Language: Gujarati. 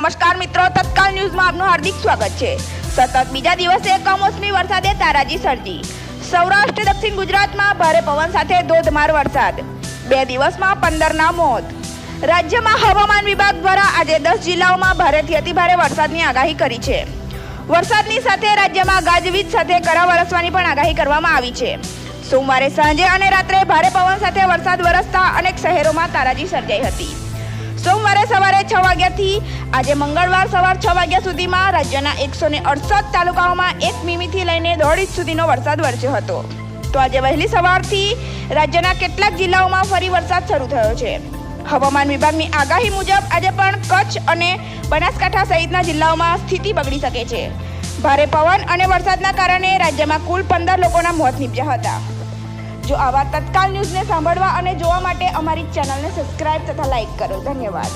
નમસ્કાર મિત્રો, તત્કાલ ન્યૂઝમાં આપનું હાર્દિક સ્વાગત છે. સતત બીજા દિવસે કમોસમી વરસાદે તારાજી સર્જી. સૌરાષ્ટ્ર, દક્ષિણ ગુજરાતમાં ભારે પવન સાથે ધોધમાર વરસાદ. બે દિવસમાં પંદરના મોત. રાજ્યમાં હવામાન વિભાગ દ્વારા આજે દસ જિલ્લાઓમાં ભારેથી અતિભારે વરસાદની આગાહી કરી છે. વરસાદની સાથે રાજ્યમાં ગાજવીજ સાથે કરા વરસવાની પણ આગાહી કરવામાં આવી છે. સોમવારે સાંજે અને રાત્રે ભારે પવન સાથે વરસાદ વરસતા અનેક શહેરોમાં તારાજી સર્જાઈ હતી. છ વાગ્યાથી આજે મંગળવાર સવાર છ વાગ્યા સુધીમાં રાજ્યના એકસો ને અડસઠ તાલુકાઓમાં એક મીમીથી લઈને દોઢ ઇંચ સુધીનો વરસાદ વરસ્યો હતો. તો આજે વહેલી સવારથી રાજ્યના કેટલાક જિલ્લાઓમાં ફરી વરસાદ શરૂ થયો છે. હવામાન વિભાગની આગાહી મુજબ આજે પણ કચ્છ અને બનાસકાંઠા સહિતના જિલ્લાઓમાં સ્થિતિ બગડી શકે છે. ભારે પવન અને વરસાદના કારણે રાજ્યમાં કુલ પંદર લોકોના મોત નીપજ્યા હતા. જો આવા તત્કાલ ન્યૂઝને સાંભળવા અને જોવા માટે અમારી ચેનલને સબસ્ક્રાઇબ તથા લાઇક કરો. ધન્યવાદ.